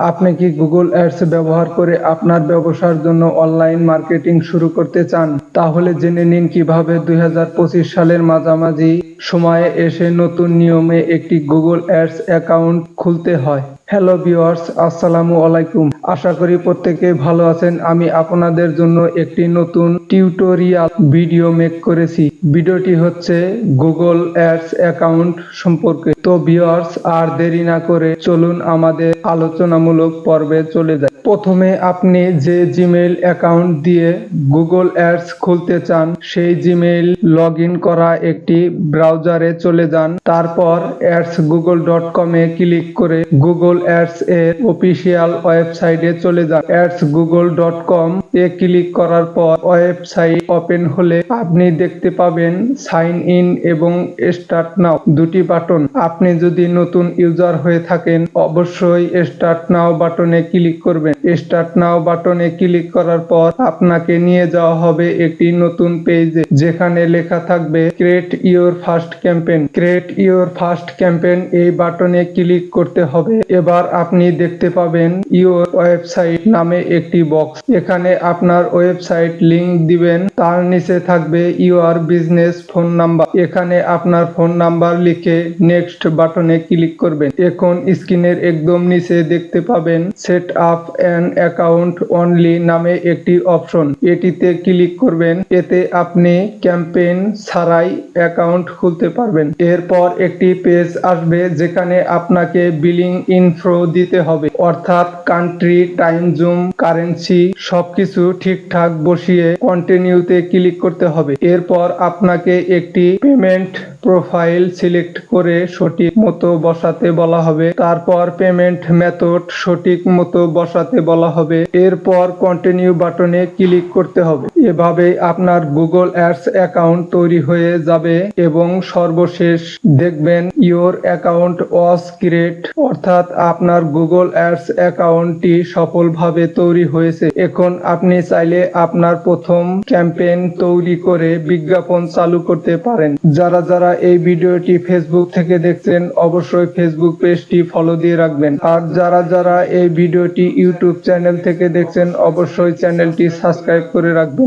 আপনি কি Google ads ব্যবহার করে আপনার ব্যবসার জন্য অনলাইন মার্কেটিং শুরু করতে চান? তাহলে জেনে নিন কীভাবে দুই হাজার পঁচিশ সালের মাঝামাঝি সময়ে এসে নতুন নিয়মে একটি গুগল অ্যাডস অ্যাকাউন্ট খুলতে হয়। হ্যালো ভিউয়ার্স আসসালামু আলাইকুম। আশা করি প্রত্যেকে ভালো আছেন। আমি আপনাদের জন্য একটি নতুন টিউটোরিয়াল ভিডিও মেক করেছি। ভিডিওটি হচ্ছে গুগল অ্যাডস অ্যাকাউন্ট সম্পর্কে। তো ভিউয়ার্স আর দেরি না করে চলুন আমাদের আলোচনামূলক পর্বে চলে যাই। প্রথমে আপনি যে জিমেইল অ্যাকাউন্ট দিয়ে গুগল অ্যাডস খুলতে চান, সেই জিমেইল লগ করা একটি ব্রাউজারে চলে যান। তারপর অ্যাডস গুগল ডট কমে ক্লিক করে গুগল অ্যাডস এর অফিসিয়াল ওয়েবসাইটে চলে যান। অ্যাডস গুগল ডট কম এ ক্লিক করার পর ওয়েবসাইট ওপেন হলে আপনি দেখতে পাবেন সাইন ইন এবং স্টার্ট নাও দুটি বাটন। আপনি যদি নতুন ইউজার হয়ে থাকেন, অবশ্যই স্টার্ট নাও বাটনে ক্লিক করবেন। স্টার্ট নাও বাটনে ক্লিক করার পর আপনাকে নিয়ে যাওয়া হবে একটি নতুন পেজে, যেখানে লেখা থাকবে create your first campaign create your first campaign এই বাটনে ক্লিক করতে হবে। এবার আপনি দেখতে পাবেন ইওর ওয়েবসাইট নামে একটি বক্স। এখানে আপনার ওয়েবসাইট লিংক দিবেন, তার নিচে থাকবে ইউর বিজনেস ফোন নাম্বার। এখানে আপনার ফোন নাম্বার লিখে নেক্সট বাটনে ক্লিক করবেন। এখন স্ক্রিনের একদম নিচে দেখতে পাবেন, set up an account only নামে একটি অপশন। এটিতে ক্লিক করবেন, এতে আপনি ক্যাম্পেইন ছাড়াই অ্যাকাউন্ট খুলতে পারবেন। এরপর একটি পেজ আসবে, যেখানে আপনাকে বিলিং ইনফ্রো দিতে হবে। অর্থাৎ কান্ট্রি টাইম জুম কারেন্সি সবকিছু ঠিকঠাক বসিয়ে কন্টিনিউতে ক্লিক করতে হবে। এরপর আপনাকে একটি পেমেন্ট প্রোফাইল সিলেক্ট করে সঠিক মতো বসাতে বলা হবে। তারপর পেমেন্ট মেথড সঠিক মতো বসাতে বলা হবে। এরপর কন্টিনিউ বাটনে ক্লিক করতে হবে। এভাবে আপনার গুগল অ্যাডস অ্যাকাউন্ট তৈরি হয়ে যাবে এবং সর্বশেষ দেখবেন ইওর অ্যাকাউন্ট ওয়াজ ক্রিয়েট অর্থাৎ আপনার গুগল অ্যাডস অ্যাকাউন্টটি সফলভাবে তৈরি হয়েছে। এখন আপনি চাইলে আপনার প্রথম ক্যাম্পেইন তৈরি করে বিজ্ঞাপন চালু করতে পারেন। যারা যারা যারা এই ভিডিওটি ফেসবুক থেকে দেখছেন, অবশ্যই ফেসবুক পেজটি ফলো দিয়ে রাখবেন। আর যারা যারা এই ভিডিওটি ইউটিউব চ্যানেল থেকে দেখছেন, অবশ্যই চ্যানেলটি সাবস্ক্রাইব করে রাখবেন।